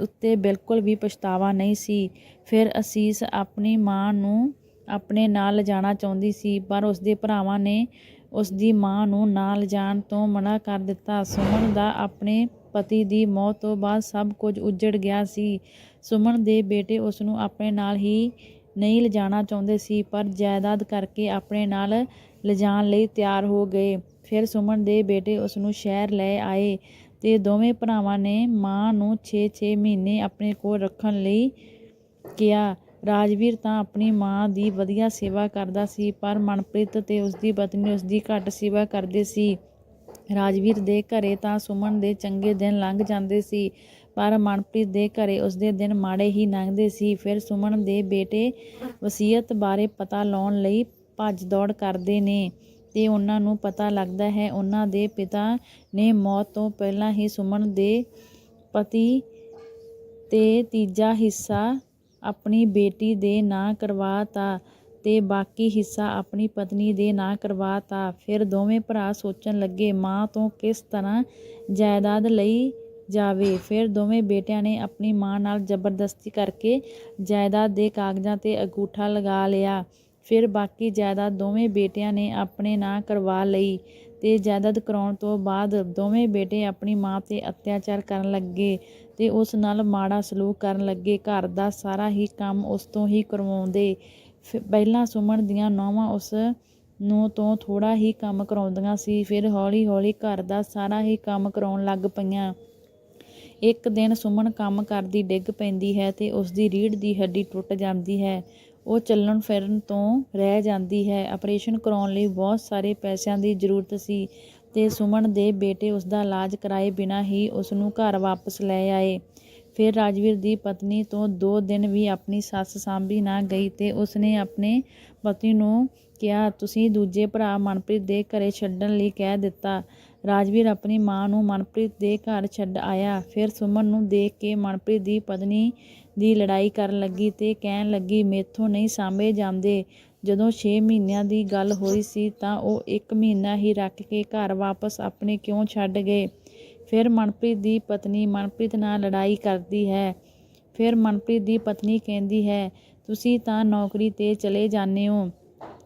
ਉੱਤੇ ਬਿਲਕੁਲ ਵੀ ਪਛਤਾਵਾ ਨਹੀਂ ਸੀ। ਫਿਰ ਅਸੀਸ ਆਪਣੀ ਮਾਂ ਨੂੰ ਆਪਣੇ ਨਾਲ ਲਿਜਾਣਾ ਚਾਹੁੰਦੀ ਸੀ, ਪਰ ਉਸਦੇ ਭਰਾਵਾਂ ਨੇ ਉਸ ਦੀ ਮਾਂ ਨੂੰ ਨਾਲ ਲਿਜਾਣ ਤੋਂ ਮਨਾ ਕਰ ਦਿੱਤਾ। ਸੁਮਨ ਦਾ ਆਪਣੇ ਪਤੀ ਦੀ ਮੌਤ ਤੋਂ ਬਾਅਦ ਸਭ ਕੁਝ ਉਜੜ ਗਿਆ ਸੀ। ਸੁਮਨ ਦੇ ਬੇਟੇ ਉਸ ਨੂੰ ਆਪਣੇ ਨਾਲ ਹੀ ਨਹੀਂ ਲਿਜਾਣਾ ਚਾਹੁੰਦੇ ਸੀ, ਪਰ ਜਾਇਦਾਦ ਕਰਕੇ ਆਪਣੇ ਨਾਲ ਲਿਜਾਣ ਲਈ ਤਿਆਰ ਹੋ ਗਏ। ਫਿਰ ਸੁਮਨ ਦੇ ਬੇਟੇ ਉਸ ਨੂੰ ਸ਼ਹਿਰ ਲੈ ਆਏ। ਤੇ ਦੋਵੇਂ ਭਰਾਵਾਂ ਨੇ ਮਾਂ ਨੂੰ 6-6 ਮਹੀਨੇ ਆਪਣੇ ਕੋਲ ਰੱਖਣ ਲਈ ਕਿਹਾ। ਰਾਜਵੀਰ ਤਾਂ ਆਪਣੀ ਮਾਂ ਦੀ ਵਧੀਆ ਸੇਵਾ ਕਰਦਾ ਸੀ, ਪਰ ਮਨਪ੍ਰੀਤ ਅਤੇ ਉਸਦੀ ਪਤਨੀ ਉਸਦੀ ਘੱਟ ਸੇਵਾ ਕਰਦੇ ਸੀ। ਰਾਜਵੀਰ ਦੇ ਘਰੇ ਤਾਂ ਸੁਮਨ ਦੇ ਚੰਗੇ ਦਿਨ ਲੰਘ ਜਾਂਦੇ ਸੀ, ਪਰ ਮਨਪ੍ਰੀਤ ਦੇ ਘਰੇ ਉਸਦੇ ਦਿਨ ਮਾੜੇ ਹੀ ਲੰਘਦੇ ਸੀ। ਫਿਰ ਸੁਮਨ ਦੇ ਬੇਟੇ ਵਸੀਅਤ ਬਾਰੇ ਪਤਾ ਲਾਉਣ ਲਈ ਭੱਜ ਦੌੜ ਕਰਦੇ ਨੇ। ਅਤੇ ਉਹਨਾਂ ਨੂੰ ਪਤਾ ਲੱਗਦਾ ਹੈ, ਉਹਨਾਂ ਦੇ ਪਿਤਾ ਨੇ ਮੌਤ ਤੋਂ ਪਹਿਲਾਂ ਹੀ ਸੁਮਨ ਦੇ ਪਤੀ ਤੇ ਤੀਜਾ ਹਿੱਸਾ ਆਪਣੀ ਬੇਟੀ ਦੇ ਨਾਂ ਕਰਵਾ ਤਾ ਤੇ ਬਾਕੀ ਹਿੱਸਾ ਆਪਣੀ ਪਤਨੀ ਦੇ ਨਾਂ ਕਰਵਾ ਤਾ। ਫਿਰ ਦੋਵੇਂ ਭਰਾ ਸੋਚਣ ਲੱਗੇ, ਮਾਂ ਤੋਂ ਕਿਸ ਤਰ੍ਹਾਂ ਜਾਇਦਾਦ ਲਈ ਜਾਵੇ? ਫਿਰ ਦੋਵੇਂ ਬੇਟਿਆਂ ਨੇ ਆਪਣੀ ਮਾਂ ਨਾਲ ਜ਼ਬਰਦਸਤੀ ਕਰਕੇ ਜਾਇਦਾਦ ਦੇ ਕਾਗਜ਼ਾਂ ਤੇ ਅੰਗੂਠਾ ਲਗਾ ਲਿਆ। ਫਿਰ ਬਾਕੀ ਜਾਇਦਾਦ ਦੋਵੇਂ ਬੇਟਿਆਂ ਨੇ ਆਪਣੇ ਨਾਂ ਕਰਵਾ ਲਈ ਤੇ ਜਾਇਦਾਦ ਕਰਾਉਣ ਤੋਂ ਬਾਅਦ ਦੋਵੇਂ ਬੇਟੇ ਆਪਣੀ ਮਾਂ ਤੇ ਅਤਿਆਚਾਰ ਕਰਨ ਲੱਗੇ ਤੇ ਉਸ ਨਾਲ ਮਾੜਾ ਸਲੂਕ ਕਰਨ ਲੱਗੇ। ਘਰ ਦਾ ਸਾਰਾ ਹੀ ਕੰਮ ਉਸ ਤੋਂ ਹੀ ਕਰਵਾਉਂਦੇ। ਪਹਿਲਾਂ ਸੁਮਨ ਦੀਆਂ ਨੌਵਾਂ ਉਸ ਨੂੰ ਤੋਂ ਥੋੜਾ ਹੀ ਕੰਮ ਕਰਾਉਂਦੀਆਂ ਸੀ। ਫਿਰ ਹੌਲੀ ਹੌਲੀ ਘਰ ਦਾ ਸਾਰਾ ਹੀ ਕੰਮ ਕਰਾਉਣ ਲੱਗ ਪਈਆਂ। ਇੱਕ ਦਿਨ ਸੁਮਨ ਕੰਮ ਕਰਦੀ ਡਿੱਗ ਪੈਂਦੀ ਹੈ ਤੇ ਉਸ ਦੀ ਰੀੜ੍ਹ ਦੀ ਹੱਡੀ ਟੁੱਟ ਜਾਂਦੀ ਹੈ। ਉਹ ਚੱਲਣ ਫਿਰਨ ਤੋਂ ਰਹਿ ਜਾਂਦੀ ਹੈ। ਆਪਰੇਸ਼ਨ ਕਰਾਉਣ ਲਈ ਬਹੁਤ ਸਾਰੇ ਪੈਸਿਆਂ ਦੀ ਜ਼ਰੂਰਤ ਸੀ ਤੇ ਸੁਮਨ ਦੇ ਬੇਟੇ ਉਸ ਦਾ ਇਲਾਜ ਕਰਾਏ ਬਿਨਾਂ ਹੀ ਉਸ ਨੂੰ ਘਰ ਵਾਪਸ ਲੈ ਆਏ। ਫਿਰ ਰਾਜਵੀਰ ਦੀ ਪਤਨੀ ਤੋਂ ਦੋ ਦਿਨ ਵੀ ਆਪਣੀ ਸੱਸ ਸਾਂਭੀ ਨਾ ਗਈ ਤੇ ਉਸਨੇ ਆਪਣੇ ਪਤੀ ਨੂੰ ਕਿਹਾ, ਤੁਸੀਂ ਦੂਜੇ ਭਰਾ ਮਨਪ੍ਰੀਤ ਦੇ ਘਰੇ ਛੱਡਣ ਲਈ ਕਹਿ ਦਿੱਤਾ। ਰਾਜਵੀਰ ਆਪਣੀ ਮਾਂ ਨੂੰ ਮਨਪ੍ਰੀਤ ਦੇ ਘਰ ਛੱਡ ਆਇਆ। ਫਿਰ ਸੁਮਨ ਨੂੰ ਦੇਖ ਕੇ ਮਨਪ੍ਰੀਤ ਦੀ ਪਤਨੀ ਦੀ ਲੜਾਈ ਕਰਨ ਲੱਗੀ ਤੇ ਕਹਿਣ ਲੱਗੀ, ਮੇਥੋਂ ਨਹੀਂ ਸਾਂਭੇ ਜਾਂਦੇ। ਜਦੋਂ ਛੇ ਮਹੀਨਿਆਂ ਦੀ ਗੱਲ ਹੋਈ ਸੀ ਤਾਂ ਉਹ ਇੱਕ ਮਹੀਨਾ ਹੀ ਰੱਖ ਕੇ ਘਰ ਵਾਪਸ ਆਪਣੇ ਕਿਉਂ ਛੱਡ ਗਏ? ਫਿਰ ਮਨਪ੍ਰੀਤ ਦੀ ਪਤਨੀ ਮਨਪ੍ਰੀਤ ਨਾਲ ਲੜਾਈ ਕਰਦੀ ਹੈ। ਫਿਰ ਮਨਪ੍ਰੀਤ ਦੀ ਪਤਨੀ ਕਹਿੰਦੀ ਹੈ, ਤੁਸੀਂ ਤਾਂ ਨੌਕਰੀ ਤੇ ਚਲੇ ਜਾਂਦੇ ਹੋ।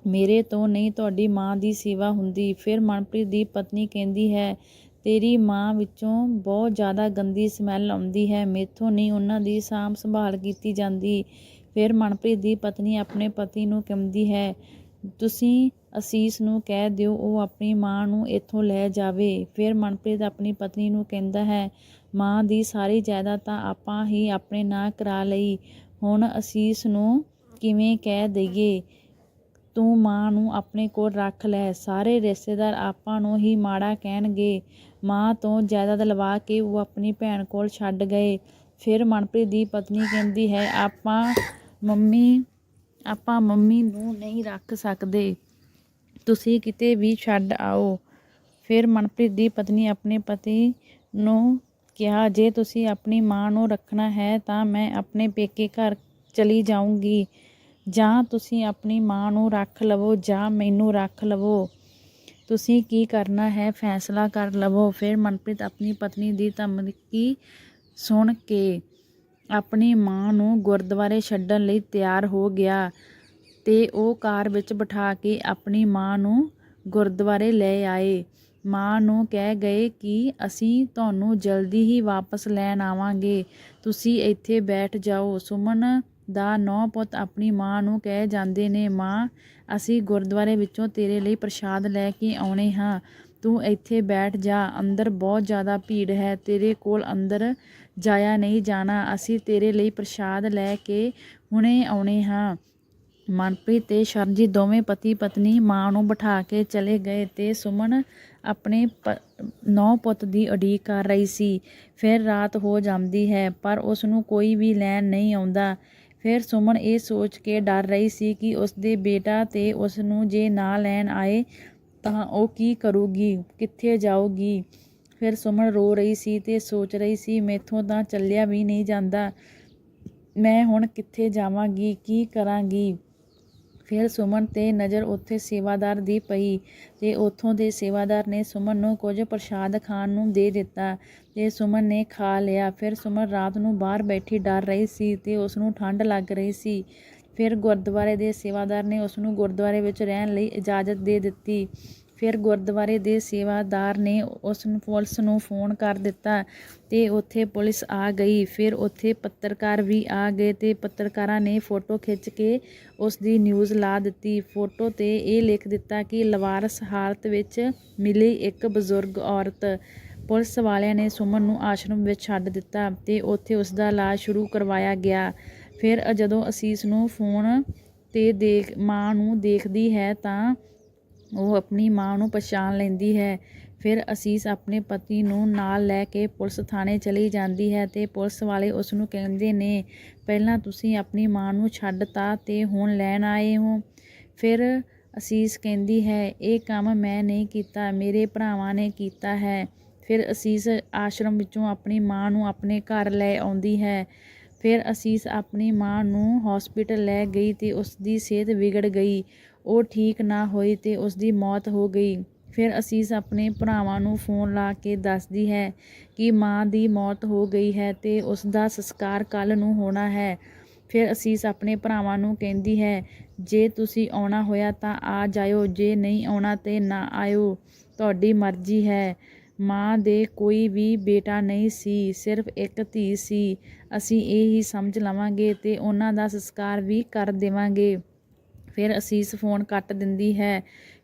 ਮੇਰੇ ਤੋਂ ਨਹੀਂ ਤੁਹਾਡੀ ਮਾਂ ਦੀ ਸੇਵਾ ਹੁੰਦੀ। ਫਿਰ ਮਨਪ੍ਰੀਤ ਦੀ ਪਤਨੀ ਕਹਿੰਦੀ ਹੈ ਤੇਰੀ ਮਾਂ ਵਿੱਚੋਂ ਬਹੁਤ ਜ਼ਿਆਦਾ ਗੰਦੀ ਸਮੈਲ ਆਉਂਦੀ ਹੈ। ਮੇਥੋਂ ਨਹੀਂ, ਉਹਨਾਂ ਦੀ ਸਾਂਭ ਸੰਭਾਲ ਕੀਤੀ ਜਾਂਦੀ। ਫਿਰ ਮਨਪ੍ਰੀਤ ਦੀ ਪਤਨੀ ਆਪਣੇ ਪਤੀ ਨੂੰ ਕਹਿੰਦੀ ਹੈ, ਤੁਸੀਂ ਅਸੀਸ ਨੂੰ ਕਹਿ ਦਿਓ, ਉਹ ਆਪਣੀ ਮਾਂ ਨੂੰ ਇੱਥੋਂ ਲੈ ਜਾਵੇ। ਫਿਰ ਮਨਪ੍ਰੀਤ ਆਪਣੀ ਪਤਨੀ ਨੂੰ ਕਹਿੰਦਾ ਹੈ, ਮਾਂ ਦੀ ਸਾਰੀ ਜਾਇਦਾਦ ਤਾਂ ਆਪਾਂ ਹੀ ਆਪਣੇ ਨਾਂ ਕਰਾ ਲਈ। ਹੁਣ ਅਸੀਸ ਨੂੰ ਕਿਵੇਂ ਕਹਿ ਦਈਏ? ਤੂੰ ਮਾਂ ਨੂੰ ਆਪਣੇ ਕੋਲ ਰੱਖ ਲੈ। ਸਾਰੇ ਰਿਸ਼ਤੇਦਾਰ ਆਪਾਂ ਨੂੰ ਹੀ ਮਾੜਾ ਕਹਿਣਗੇ। ਮਾਂ ਤੋਂ ਜਾਇਦਾਦ ਲਵਾ ਕੇ ਉਹ ਆਪਣੀ ਭੈਣ ਕੋਲ ਛੱਡ ਗਏ। ਫਿਰ ਮਨਪ੍ਰੀਤ ਦੀ ਪਤਨੀ ਕਹਿੰਦੀ ਹੈ, ਆਪਾਂ ਮੰਮੀ ਆਪਾਂ ਮੰਮੀ ਨੂੰ ਨਹੀਂ ਰੱਖ ਸਕਦੇ। ਤੁਸੀਂ ਕਿਤੇ ਵੀ ਛੱਡ ਆਓ। ਫਿਰ ਮਨਪ੍ਰੀਤ ਦੀ ਪਤਨੀ ਆਪਣੇ ਪਤੀ ਨੂੰ ਕਿਹਾ, ਜੇ ਤੁਸੀਂ ਆਪਣੀ ਮਾਂ ਨੂੰ ਰੱਖਣਾ ਹੈ ਤਾਂ ਮੈਂ ਆਪਣੇ ਪੇਕੇ ਘਰ ਚਲੀ ਜਾਊਂਗੀ। ਜਾਂ ਤੁਸੀਂ ਆਪਣੀ ਮਾਂ ਨੂੰ ਰੱਖ ਲਵੋ ਜਾਂ ਮੈਨੂੰ ਰੱਖ ਲਵੋ। ਤੁਸੀਂ ਕੀ ਕਰਨਾ ਹੈ? ਫੈਸਲਾ ਕਰ ਲਵੋ। ਫਿਰ ਮਨਪ੍ਰੀਤ ਆਪਣੀ ਪਤਨੀ ਦੀ ਧਮਕੀ ਸੁਣ ਕੇ ਆਪਣੀ ਮਾਂ ਨੂੰ ਗੁਰਦੁਆਰੇ ਛੱਡਣ ਲਈ ਤਿਆਰ ਹੋ ਗਿਆ ਤੇ ਉਹ ਕਾਰ ਵਿੱਚ ਬਿਠਾ ਕੇ ਆਪਣੀ ਮਾਂ ਨੂੰ ਗੁਰਦੁਆਰੇ ਲੈ ਆਏ। ਮਾਂ ਨੂੰ ਕਹਿ ਗਏ ਕਿ ਅਸੀਂ ਤੁਹਾਨੂੰ ਜਲਦੀ ਹੀ ਵਾਪਸ ਲੈਣ ਆਵਾਂਗੇ। ਤੁਸੀਂ ਇੱਥੇ ਬੈਠ ਜਾਓ। ਸੁਮਨ ਦਾ ਨੌ ਪੁੱਤ ਆਪਣੀ ਮਾਂ ਨੂੰ ਕਹਿ ਜਾਂਦੇ ਨੇ, ਮਾਂ, ਅਸੀਂ ਗੁਰਦੁਆਰੇ ਵਿੱਚੋਂ ਤੇਰੇ ਲਈ ਪ੍ਰਸ਼ਾਦ ਲੈ ਕੇ ਆਉਣੇ ਹਾਂ। ਤੂੰ ਇੱਥੇ ਬੈਠ ਜਾ, ਅੰਦਰ ਬਹੁਤ ਜ਼ਿਆਦਾ ਭੀੜ ਹੈ, ਤੇਰੇ ਕੋਲ ਅੰਦਰ ਜਾਇਆ ਨਹੀਂ ਜਾਣਾ। ਅਸੀਂ ਤੇਰੇ ਲਈ ਪ੍ਰਸ਼ਾਦ ਲੈ ਕੇ ਹੁਣੇ ਆਉਣੇ ਹਾਂ। ਮਨਪ੍ਰੀਤ ਤੇ ਸ਼ਰਨਜੀਤ ਦੋਵੇਂ ਪਤੀ ਪਤਨੀ ਮਾਂ ਨੂੰ ਬਿਠਾ ਕੇ ਚਲੇ ਗਏ ਤੇ ਸੁਮਨ ਆਪਣੇ ਨੌ ਪੁੱਤ ਦੀ ਉਡੀਕ ਕਰ ਰਹੀ ਸੀ। ਫਿਰ ਰਾਤ ਹੋ ਜਾਂਦੀ ਹੈ, ਪਰ ਉਸ ਨੂੰ ਕੋਈ ਵੀ ਲੈਣ ਨਹੀਂ ਆਉਂਦਾ। ਫਿਰ ਸੁਮਨ ਇਹ ਸੋਚ ਕੇ ਡਰ ਰਹੀ ਸੀ ਕਿ ਉਸ ਦੇ ਬੇਟਾ ਤੇ ਉਸ ਨੂੰ ਜੇ ਨਾ ਲੈਣ ਆਏ ਤਾਂ ਉਹ ਕੀ ਕਰੂਗੀ, ਕਿੱਥੇ ਜਾਊਗੀ। ਫਿਰ ਸੁਮਨ ਰੋ ਰਹੀ ਸੀ ਤੇ ਸੋਚ ਰਹੀ ਸੀ, ਮੈਥੋਂ ਤਾਂ ਚੱਲਿਆ ਵੀ ਨਹੀਂ ਜਾਂਦਾ। ਮੈਂ ਹੁਣ ਕਿੱਥੇ ਜਾਵਾਂਗੀ, ਕੀ ਕਰਾਂਗੀ? ਫਿਰ ਸੁਮਨ ਤੇ ਨਜ਼ਰ ਉੱਥੇ ਸੇਵਾਦਾਰ ਦੀ ਪਈ ਤੇ ਉੱਥੋਂ ਦੇ ਸੇਵਾਦਾਰ ਨੇ ਸੁਮਨ ਨੂੰ ਕੁਝ ਪ੍ਰਸ਼ਾਦ ਖਾਣ ਨੂੰ ਦੇ ਦਿੱਤਾ ਤੇ ਸੁਮਨ ਨੇ ਖਾ ਲਿਆ। ਫਿਰ ਸੁਮਨ ਰਾਤ ਨੂੰ ਬਾਹਰ ਬੈਠੀ ਡਰ ਰਹੀ ਸੀ ਤੇ ਉਸ ਨੂੰ ਠੰਡ ਲੱਗ ਰਹੀ ਸੀ। ਫਿਰ ਗੁਰਦੁਆਰੇ ਦੇ ਸੇਵਾਦਾਰ ਨੇ ਉਸ ਨੂੰ ਗੁਰਦੁਆਰੇ ਵਿੱਚ ਰਹਿਣ ਲਈ ਇਜਾਜ਼ਤ ਦੇ ਦਿੱਤੀ। ਫਿਰ ਗੁਰਦੁਆਰੇ ਦੇ ਸੇਵਾਦਾਰ ਨੇ ਉਸ ਨੂੰ, ਪੁਲਿਸ ਨੂੰ ਫੋਨ ਕਰ ਦਿੱਤਾ ਤੇ ਉੱਥੇ ਪੁਲਿਸ ਆ ਗਈ। ਫਿਰ ਉੱਥੇ ਪੱਤਰਕਾਰ ਵੀ ਆ ਗਏ ਤੇ ਪੱਤਰਕਾਰਾਂ ਨੇ ਫੋਟੋ ਖਿੱਚ ਕੇ ਉਸ ਦੀ ਨਿਊਜ਼ ਲਾ ਦਿੱਤੀ। ਫੋਟੋ ਤੇ ਇਹ ਲਿਖ ਦਿੱਤਾ ਕਿ ਲਵਾਰਸ ਹਾਲਤ ਵਿੱਚ ਮਿਲੀ ਇੱਕ ਬਜ਼ੁਰਗ ਔਰਤ। ਪੁਲਿਸ ਵਾਲਿਆਂ ਨੇ ਸੁਮਨ ਨੂੰ ਆਸ਼ਰਮ ਵਿੱਚ ਛੱਡ ਦਿੱਤਾ ਤੇ ਉੱਥੇ ਉਸ ਦਾ ਇਲਾਜ ਸ਼ੁਰੂ ਕਰਵਾਇਆ ਗਿਆ। ਫਿਰ ਜਦੋਂ ਅਸੀਸ ਨੂੰ ਫੋਨ ਤੇ ਦੇਖ, ਮਾਂ ਨੂੰ ਦੇਖਦੀ ਹੈ ਤਾਂ ਉਹ ਆਪਣੀ ਮਾਂ ਨੂੰ ਪਛਾਣ ਲੈਂਦੀ ਹੈ। ਫਿਰ ਅਸੀਸ ਆਪਣੇ ਪਤੀ ਨੂੰ ਨਾਲ ਲੈ ਕੇ ਪੁਲਿਸ ਥਾਣੇ ਚਲੀ ਜਾਂਦੀ ਹੈ ਤੇ ਪੁਲਿਸ ਵਾਲੇ ਉਸ ਨੂੰ ਕਹਿੰਦੇ ਨੇ, ਪਹਿਲਾਂ ਤੁਸੀਂ ਆਪਣੀ ਮਾਂ ਨੂੰ ਛੱਡਤਾ ਤੇ ਹੁਣ ਲੈਣ ਆਏ ਹੋ। ਫਿਰ ਅਸੀਸ ਕਹਿੰਦੀ ਹੈ, ਇਹ ਕੰਮ ਮੈਂ ਨਹੀਂ ਕੀਤਾ, ਮੇਰੇ ਭਰਾਵਾਂ ਨੇ ਕੀਤਾ ਹੈ। ਫਿਰ ਅਸੀਸ ਆਸ਼ਰਮ ਵਿੱਚੋਂ ਆਪਣੀ ਮਾਂ ਨੂੰ ਆਪਣੇ ਘਰ ਲੈ ਆਉਂਦੀ ਹੈ। ਫਿਰ ਅਸੀਸ ਆਪਣੀ ਮਾਂ ਨੂੰ ਹਸਪੀਟਲ ਲੈ ਗਈ ਤੇ ਉਸ ਦੀ ਸਿਹਤ ਵਿਗੜ ਗਈ। ਉਹ ਠੀਕ ਨਾ ਹੋਈ ਤੇ ਉਸ ਦੀ ਮੌਤ ਹੋ ਗਈ। ਫਿਰ ਅਸੀਸ ਆਪਣੇ ਭਰਾਵਾਂ ਨੂੰ ਫੋਨ ਲਾ ਕੇ ਦੱਸਦੀ ਹੈ ਕਿ ਮਾਂ ਦੀ ਮੌਤ ਹੋ ਗਈ ਹੈ ਤੇ ਉਸ ਦਾ ਸੰਸਕਾਰ ਕੱਲ ਨੂੰ ਹੋਣਾ ਹੈ। ਫਿਰ ਅਸੀਸ ਆਪਣੇ ਭਰਾਵਾਂ ਨੂੰ ਕਹਿੰਦੀ ਹੈ, ਜੇ ਤੁਸੀਂ ਆਉਣਾ ਹੋਇਆ ਤਾਂ ਆ ਜਾਇਓ, ਜੇ ਨਹੀਂ ਆਉਣਾ ਤੇ ਨਾ ਆਇਓ। ਤੁਹਾਡੀ ਮਰਜ਼ੀ ਹੈ। ਮਾਂ ਦੇ ਕੋਈ ਵੀ ਬੇਟਾ ਨਹੀਂ ਸੀ, ਸਿਰਫ ਇੱਕ ਧੀ ਸੀ। ਅਸੀਂ ਇਹ ਹੀ ਸਮਝ ਲਵਾਂਗੇ ਤੇ ਉਹਨਾਂ ਦਾ ਸੰਸਕਾਰ ਵੀ ਕਰ ਦੇਵਾਂਗੇ। ਫਿਰ ਅਸੀਸ ਫੋਨ ਕੱਟ ਦਿੰਦੀ ਹੈ।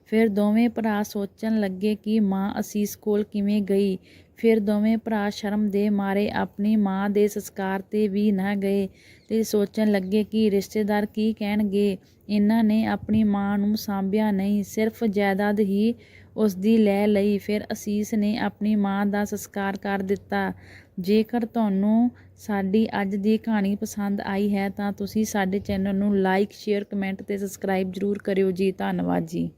ਫਿਰ ਦੋਵੇਂ ਭਰਾ ਸੋਚਣ ਲੱਗੇ ਕਿ ਮਾਂ ਅਸੀਸ ਕੋਲ ਕਿਵੇਂ ਗਈ। ਫਿਰ ਦੋਵੇਂ ਭਰਾ ਸ਼ਰਮ ਦੇ ਮਾਰੇ ਆਪਣੀ ਮਾਂ ਦੇ ਸੰਸਕਾਰ ਤੇ ਵੀ ਨਾ ਗਏ ਤੇ ਸੋਚਣ ਲੱਗੇ ਕਿ ਰਿਸ਼ਤੇਦਾਰ ਕੀ ਕਹਿਣਗੇ। ਇਹਨਾਂ ਨੇ ਆਪਣੀ ਮਾਂ ਨੂੰ ਸਾਂਭਿਆ ਨਹੀਂ, ਸਿਰਫ ਜਾਇਦਾਦ ਹੀ ਉਸ ਦੀ ਲੈ ਲਈ। ਫਿਰ ਅਸੀਸ ਨੇ ਆਪਣੀ ਮਾਂ ਦਾ ਸੰਸਕਾਰ ਕਰ ਦਿੱਤਾ। ਜੇਕਰ ਤੁਹਾਨੂੰ ਸਾਡੀ ਅੱਜ ਦੀ ਕਹਾਣੀ ਪਸੰਦ ਆਈ ਹੈ ਤਾਂ ਤੁਸੀਂ ਸਾਡੇ ਚੈਨਲ ਨੂੰ ਲਾਈਕ ਸ਼ੇਅਰ ਕਮੈਂਟ ਤੇ ਸਬਸਕ੍ਰਾਈਬ ਜ਼ਰੂਰ ਕਰਿਓ ਜੀ। ਧੰਨਵਾਦ ਜੀ।